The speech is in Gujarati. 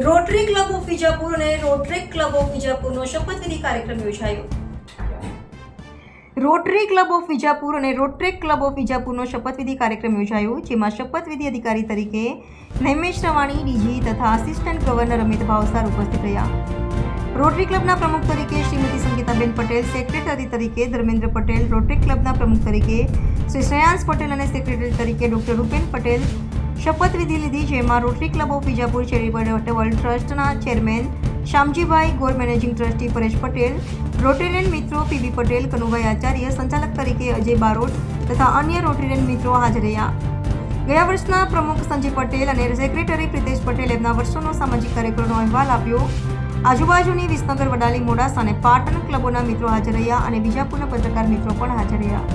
રોટરી ક્લબ ઓફ વિજાપુર અને રોટરી ક્લબ ઓફ વિજાપુરનો શપથવિધિ કાર્યક્રમ યોજાયો. રોટરી ક્લબ ઓફ વિજાપુર અને રોટરી ક્લબ ઓફ વિજાપુરનો શપથવિધિ કાર્યક્રમ યોજાયો, જેમાં શપથવિધિ અધિકારી તરીકે નૈમેશ રવાણી, ડીજી તથા આસિસ્ટન્ટ ગવર્નર અમિત ભાવસાર ઉપસ્થિત રહ્યા. રોટરી ક્લબના પ્રમુખ તરીકે શ્રીમતી સંગીતાબેન પટેલ સેક્રેટરી તરીકે ધર્મેન્દ્ર પટેલ, રોટરી ક્લબના પ્રમુખ તરીકે શ્રી શ્રેયાંશ પટેલ અને સેક્રેટરી તરીકે ડોક્ટર રૂપેન પટેલ શપથવિધિ લીધી, જેમાં Rotary Club of Vijapur charitable ટ્રસ્ટના chairman Shyamjibhai Gor, managing trustee Paresh Patel Rotarian મિત્રો પીબી પટેલ, કનુભાઈ આચાર્ય, સંચાલક તરીકે અજય બારોટ તથા અન્ય રોટેરિયન મિત્રો હાજર રહ્યા. ગયા વર્ષના પ્રમુખ સંજય પટેલ અને સેક્રેટરી પ્રિતેશ પટેલ એમના વર્ષોનો સામાજિક કાર્યક્રમનો અહેવાલ આપ્યો. આજુબાજુની વિસનગર, વડાલી, મોડાસા અને પાટણ ક્લબોના મિત્રો હાજર રહ્યા અને બીજાપુરના પત્રકાર મિત્રો પણ હાજર રહ્યા.